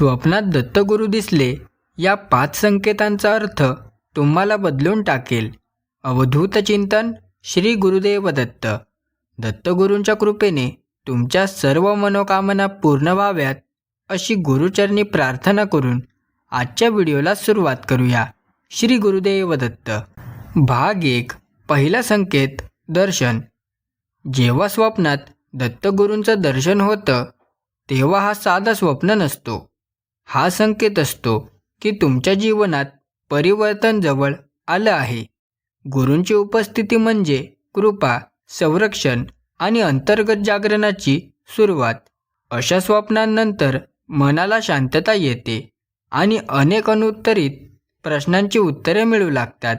स्वप्नात दत्तगुरू दिसले या पाच संकेतांचा अर्थ तुम्हाला बदलून टाकेल. अवधूत चिंतन श्री गुरुदेव दत्त. दत्तगुरूंच्या कृपेने तुमच्या सर्व मनोकामना पूर्ण व्हाव्यात अशी गुरुचरणी प्रार्थना करून आजच्या व्हिडिओला सुरुवात करूया. श्री गुरुदेव दत्त. भाग एक. पहिला संकेत दर्शन. जेव्हा स्वप्नात दत्तगुरूंचं दर्शन होतं तेव्हा हा साधा स्वप्न नसतो. हा संकेत असतो की तुमच्या जीवनात परिवर्तन जवळ आलं आहे. गुरूंची उपस्थिती म्हणजे कृपा संरक्षण आणि अंतर्गत जागरणाची सुरुवात. अशा स्वप्नांनंतर मनाला शांतता येते आणि अनेक अनुत्तरित प्रश्नांची उत्तरे मिळू लागतात.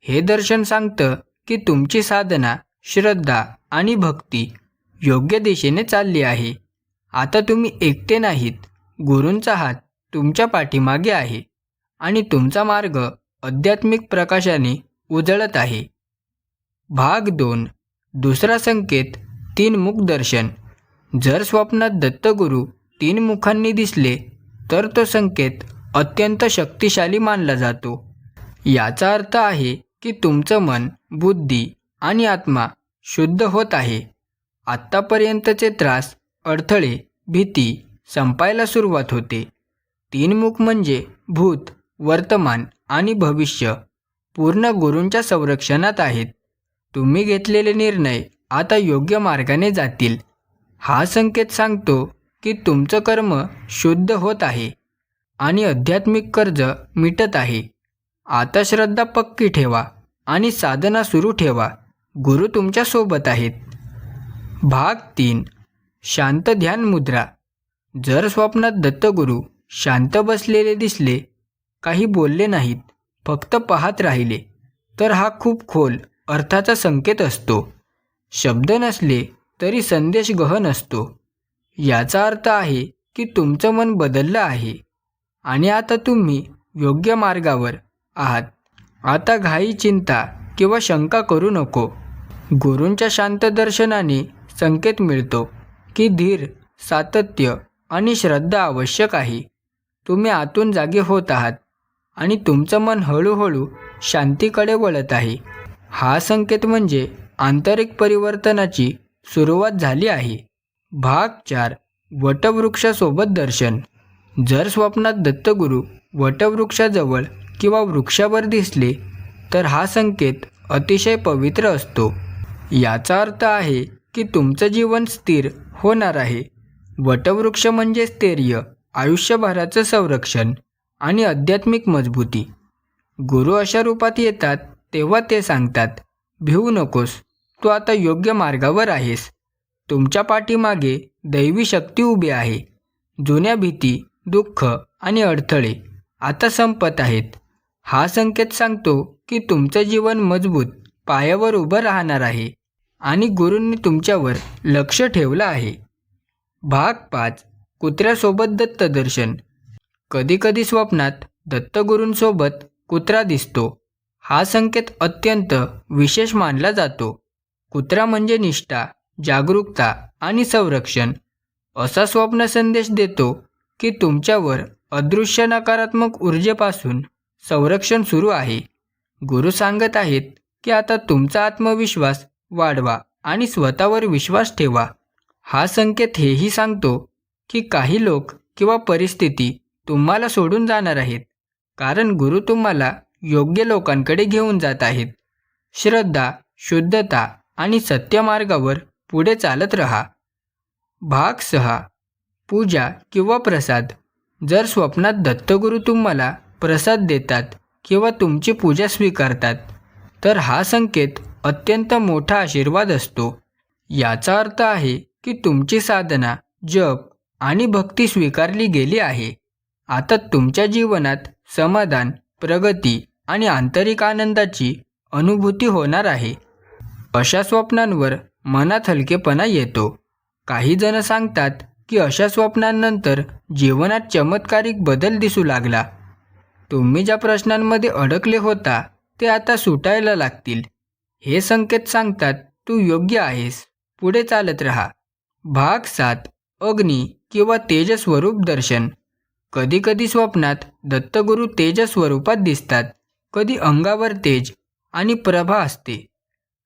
हे दर्शन सांगतं की तुमची साधना श्रद्धा आणि भक्ती योग्य दिशेने चालली आहे. आता तुम्ही एकटे नाहीत. गुरूंचा हात तुमच्या पाठीमागे आहे आणि तुमचा मार्ग आध्यात्मिक प्रकाशाने उजळत आहे. भाग दोन. दुसरा संकेत तीन मुख दर्शन. जर स्वप्नात दत्तगुरू तीन मुखांनी दिसले तर तो संकेत अत्यंत शक्तिशाली मानला जातो. याचा अर्थ आहे की तुमचं मन बुद्धी आणि आत्मा शुद्ध होत आहे. आत्तापर्यंतचे त्रास अडथळे भीती संपायला सुरुवात होते. तीन मुख म्हणजे भूत वर्तमान आणि भविष्य. पूर्ण गुरूंच्या संरक्षणात आहेत. तुम्ही घेतलेले निर्णय आता योग्य मार्गाने जातील. हा संकेत सांगतो की तुमचं कर्म शुद्ध होत आहे आणि आध्यात्मिक कर्ज मिटत आहे. आता श्रद्धा पक्की ठेवा आणि साधना सुरू ठेवा. गुरु तुमच्यासोबत आहेत. भाग तीन. शांत ध्यान मुद्रा. जर स्वप्नात दत्तगुरू शांत बसलेले दिसले. काही बोलले नाहीत. फक्त पाहत राहिले. तर हा खूप खोल अर्थाचा संकेत असतो. शब्द नसले तरी संदेश गहन असतो. याचा अर्थ आहे की तुमचं मन बदललं आहे. आणि आता तुम्ही योग्य मार्गावर आहात. आता घाई चिंता किंवा शंका करू नको. गुरूंच्या शांत दर्शनाने संकेत मिळतो की धीर सातत्य आणि श्रद्धा आवश्यक आहे. तुम्ही आतून जागे होत आहात आणि तुमचं मन हळूहळू शांतीकडे वळत आहे. हा संकेत म्हणजे आंतरिक परिवर्तनाची सुरुवात झाली आहे. भाग चार वटवृक्षासोबत दर्शन. जर स्वप्नात दत्तगुरू वटवृक्षाजवळ किंवा वृक्षावर दिसले तर हा संकेत अतिशय पवित्र असतो. याचा अर्थ आहे की तुमचं जीवन स्थिर होणार आहे. वटवृक्ष म्हणजे स्थैर्य. आयुष्यभराचं संरक्षण आणि आध्यात्मिक मजबूती. गुरु अशा रूपात येतात तेव्हा ते सांगतात भिवू नकोस तू आता योग्य मार्गावर आहेस. तुमच्या पाठीमागे दैवी शक्ती उभी आहे. जुन्या भीती दुःख आणि अडथळे आता संपत आहेत. हा संकेत सांगतो की तुमचं जीवन मजबूत पायावर उभं राहणार आहे आणि गुरूंनी तुमच्यावर लक्ष ठेवलं आहे. भाग पाच. कुत्र्यासोबत दत्तदर्शन. कधीकधी स्वप्नात दत्तगुरूंसोबत कुत्रा दिसतो. हा संकेत अत्यंत विशेष मानला जातो. कुत्रा म्हणजे निष्ठा जागरूकता आणि संरक्षण. असा स्वप्न संदेश देतो की तुमच्यावर अदृश्य नकारात्मक ऊर्जेपासून संरक्षण सुरू आहे. गुरु सांगत आहेत की आता तुमचा आत्मविश्वास वाढवा आणि स्वतःवर विश्वास ठेवा. हा संकेत हेही सांगतो की काही लोक किंवा परिस्थिती तुम्हाला सोडून जाणार आहेत. कारण गुरु तुम्हाला योग्य लोकांकडे घेऊन जात आहेत. श्रद्धा शुद्धता आणि सत्यमार्गावर पुढे चालत रहा. भाग सहा. पूजा किंवा प्रसाद. जर स्वप्नात दत्तगुरू तुम्हाला प्रसाद देतात किंवा तुमची पूजा स्वीकारतात तर हा संकेत अत्यंत मोठा आशीर्वाद असतो. याचा अर्थ आहे की तुमची साधना जप आणि भक्ती स्वीकारली गेली आहे. आता तुमच्या जीवनात समाधान प्रगती आणि आंतरिक आनंदाची अनुभूती होणार आहे. अशा स्वप्नांवर मनात हलकेपणा येतो. काही जण सांगतात की अशा स्वप्नांनंतर जीवनात चमत्कारिक बदल दिसू लागला. तुम्ही ज्या प्रश्नांमध्ये अडकले होता ते आता सुटायला लागतील. हे संकेत सांगतात तू योग्य आहेस. पुढे चालत राहा. भाग सात. अग्नी. किंवा तेजस्वरूप दर्शन. कधीकधी स्वप्नात दत्तगुरू तेज स्वरूपात दिसतात. कधी अंगावर तेज आणि प्रभा असते.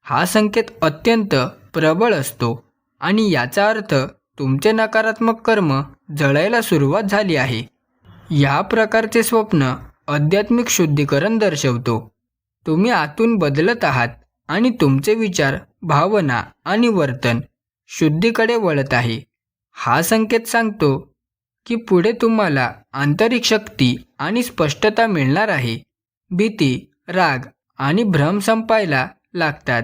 हा संकेत अत्यंत प्रबळ असतो आणि याचा अर्थ तुमचे नकारात्मक कर्म जळायला सुरुवात झाली आहे. या प्रकारचे स्वप्न आध्यात्मिक शुद्धीकरण दर्शवतो. तुम्ही आतून बदलत आहात आणि तुमचे विचार भावना आणि वर्तन शुद्धीकडे वळत आहे. हा संकेत सांगतो की पुढे तुम्हाला आंतरिक शक्ती आणि स्पष्टता मिळणार आहे. भीती राग आणि भ्रम संपायला लागतात.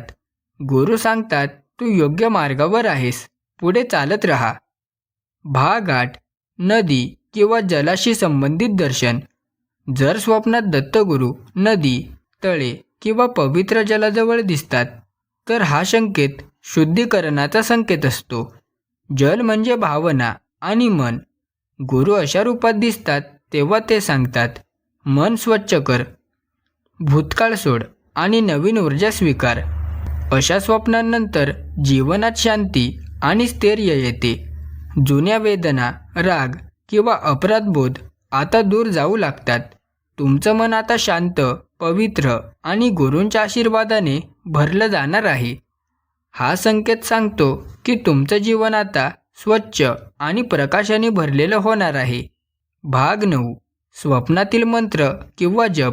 गुरु सांगतात तू योग्य मार्गावर आहेस. पुढे चालत राहा. भागाट नदी किंवा जलाशी संबंधित दर्शन. जर स्वप्नात दत्तगुरू नदी तळे किंवा पवित्र जलाजवळ दिसतात तर हा संकेत शुद्धीकरणाचा संकेत असतो. जल म्हणजे भावना आणि मन. गुरु अशा रूपात दिसतात तेव्हा ते सांगतात मन स्वच्छ कर. भूतकाळ सोड आणि नवीन ऊर्जा स्वीकार. अशा स्वप्नांनंतर जीवनात शांती आणि स्थैर्य येते. जुन्या वेदना राग किंवा अपराधबोध आता दूर जाऊ लागतात. तुमचं मन आता शांत पवित्र आणि गुरूंच्या आशीर्वादाने भरलं जाणार आहे. हा संकेत सांगतो की तुमचं जीवन आता स्वच्छ आणि प्रकाशाने भरलेलं होणार आहे. भाग नऊ. स्वप्नातील मंत्र किंवा जप.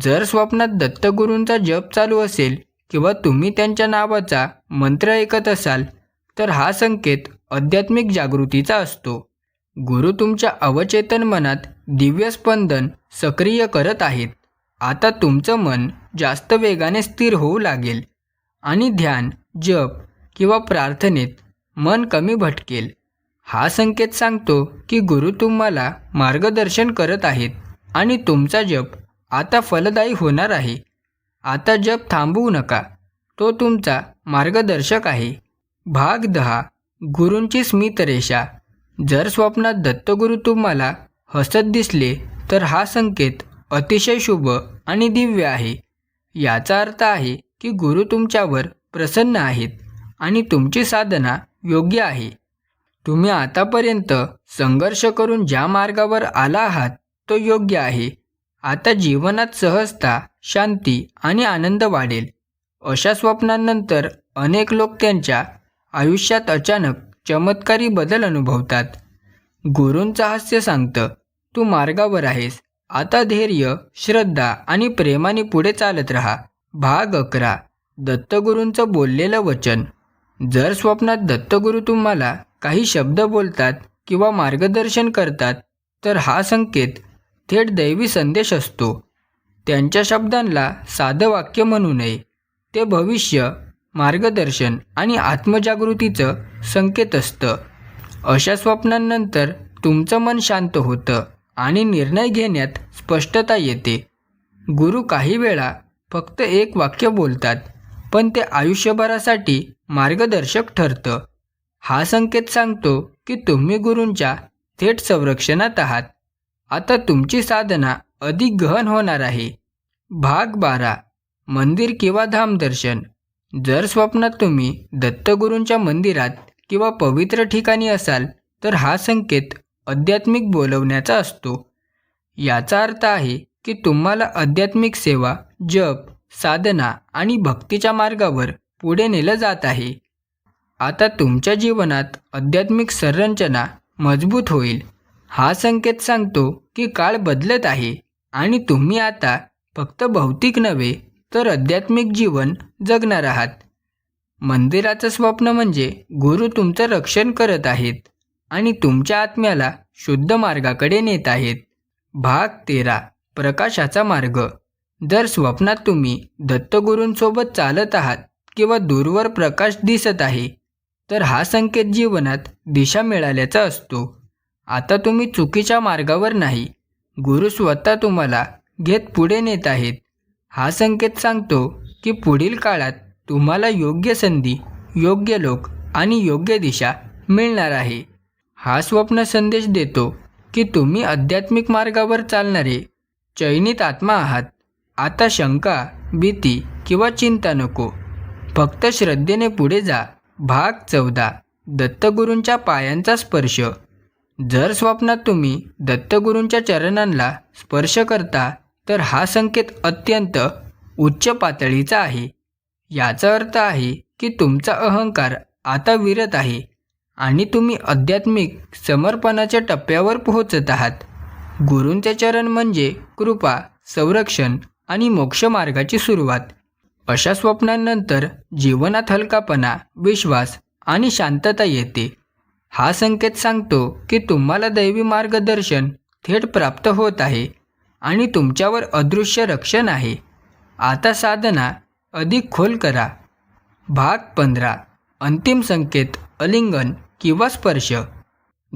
जर स्वप्नात दत्तगुरूंचा जप चालू असेल किंवा तुम्ही त्यांच्या नावाचा मंत्र ऐकत असाल तर हा संकेत आध्यात्मिक जागृतीचा असतो. गुरु तुमच्या अवचेतन मनात दिव्य स्पंदन सक्रिय करत आहेत. आता तुमचं मन जास्त वेगाने स्थिर होऊ लागेल. आणि ध्यान जप किंवा प्रार्थनेत मन कमी भटकेल. हा संकेत सांगतो की गुरु तुम्हाला मार्गदर्शन करत आहेत आणि तुमचा जप आता फलदायी होणार आहे. आता जप थांबवू नका. तो तुमचा मार्गदर्शक आहे. भाग दहा. गुरूंची स्मितरेषा. जर स्वप्नात दत्तगुरू तुम्हाला हसत दिसले तर हा संकेत अतिशय शुभ आणि दिव्य आहे. याचा अर्थ आहे की गुरु तुमच्यावर प्रसन्न आहेत. आणि तुमची साधना योग्य आहे. तुम्ही आतापर्यंत संघर्ष करून ज्या मार्गावर आला आहात तो योग्य आहे. आता जीवनात सहजता शांती आणि आनंद वाढेल. अशा स्वप्नांनंतर अनेक लोक त्यांच्या आयुष्यात अचानक चमत्कारी बदल अनुभवतात. गुरूंचं हास्य सांगतं तू मार्गावर आहेस. आता धैर्य श्रद्धा आणि प्रेमाने पुढे चालत राहा. भाग अकरा. दत्तगुरूंचं बोललेलं वचन. जर स्वप्नात दत्तगुरू तुम्हाला काही शब्द बोलतात किंवा मार्गदर्शन करतात तर हा संकेत थेट दैवी संदेश असतो. त्यांच्या शब्दांना साधं वाक्य म्हणू नये. ते भविष्य मार्गदर्शन आणि आत्मजागृतीचं संकेत असतं. अशा स्वप्नांनंतर तुमचं मन शांत होतं आणि निर्णय घेण्यात स्पष्टता येते. गुरु काही वेळा फक्त एक वाक्य बोलतात पण ते आयुष्यभरासाठी मार्गदर्शक ठरतं. हा संकेत सांगतो की तुम्ही गुरूंच्या थेट संरक्षणात आहात. आता तुमची साधना अधिक गहन होणार आहे. भाग बारा. मंदिर किंवा धामदर्शन जर स्वप्नात तुम्ही दत्तगुरूंच्या मंदिरात किंवा पवित्र ठिकाणी असाल तर हा संकेत आध्यात्मिक बोलवण्याचा असतो. याचा अर्थ आहे की तुम्हाला आध्यात्मिक सेवा जप साधना आणि भक्तीच्या मार्गावर पुढे नेलं जात आहे. आता तुमच्या जीवनात आध्यात्मिक संरचना मजबूत होईल. हा संकेत सांगतो की काळ बदलत आहे आणि तुम्ही आता फक्त भौतिक नव्हे तर आध्यात्मिक जीवन जगणार आहात. मंदिराचं स्वप्न म्हणजे गुरु तुमचं रक्षण करत आहेत आणि तुमच्या आत्म्याला शुद्ध मार्गाकडे नेत आहेत. भाग तेरा प्रकाशाचा मार्ग. जर स्वप्नात तुम्ही दत्तगुरूंसोबत चालत आहात. किंवा दूरवर प्रकाश दिसत आहे तर हा संकेत जीवनात दिशा मिळाल्याचा असतो. आता तुम्ही चुकीच्या मार्गावर नाही गुरु स्वतः तुम्हाला घेत पुढे नेत आहेत. हा संकेत सांगतो की पुढील काळात तुम्हाला योग्य संधी योग्य लोक आणि योग्य दिशा मिळणार आहे. हा स्वप्न संदेश देतो की तुम्ही आध्यात्मिक मार्गावर चालणारे चयनित आत्मा आहात. आता शंका भीती किंवा चिंता नको. फक्त श्रद्धेने पुढे जा. भाग चौदा. दत्तगुरूंच्या पायांचा स्पर्श. जर स्वप्नात तुम्ही दत्तगुरूंच्या चरणांना स्पर्श करता तर हा संकेत अत्यंत उच्च पातळीचा आहे. याचा अर्थ आहे की तुमचा अहंकार आता विरत आहे आणि तुम्ही आध्यात्मिक समर्पणाच्या टप्प्यावर पोहोचत आहात. गुरूंचे चरण म्हणजे कृपा संरक्षण आणि मोक्षमार्गाची सुरुवात. अशा स्वप्नांनंतर जीवनात हलकापणा विश्वास आणि शांतता येते. हा संकेत सांगतो की तुम्हाला दैवी मार्गदर्शन थेट प्राप्त होत आहे आणि तुमच्यावर अदृश्य रक्षण आहे. आता साधना अधिक खोल करा. भाग पंधरा. अंतिम संकेत अलिंगन किंवा स्पर्श.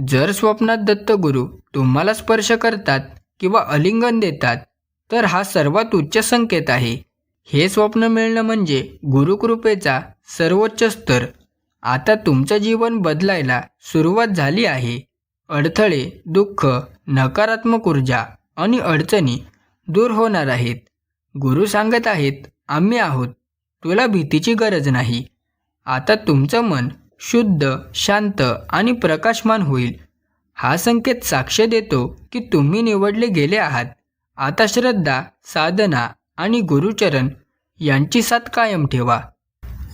जर स्वप्नात दत्तगुरू तुम्हाला स्पर्श करतात किंवा अलिंगन देतात तर हा सर्वात उच्च संकेत आहे. हे स्वप्न मिळणं म्हणजे गुरुकृपेचा सर्वोच्च स्तर. आता तुमचं जीवन बदलायला सुरुवात झाली आहे. अडथळे दुःख नकारात्मक ऊर्जा आणि अडचणी दूर होणार आहेत. गुरु सांगत आहेत आम्ही आहोत. तुला भीतीची गरज नाही. आता तुमचं मन शुद्ध शांत आणि प्रकाशमान होईल. हा संकेत साक्ष देतो की तुम्ही निवडले गेले आहात. आता श्रद्धा साधना आणि गुरुचरण यांची साथ कायम ठेवा.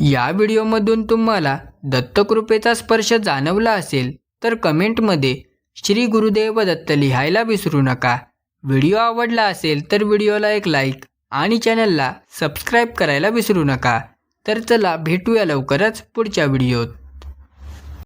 या व्हिडिओमधून तुम्हाला दत्तकृपेचा स्पर्श जाणवला असेल तर कमेंटमध्ये श्री गुरुदेव दत्त लिहायला विसरू नका. व्हिडिओ आवडला असेल तर व्हिडिओला एक लाईक आणि चॅनलला सबस्क्राईब करायला विसरू नका. तर चला भेटूया लवकरच पुढच्या व्हिडिओत.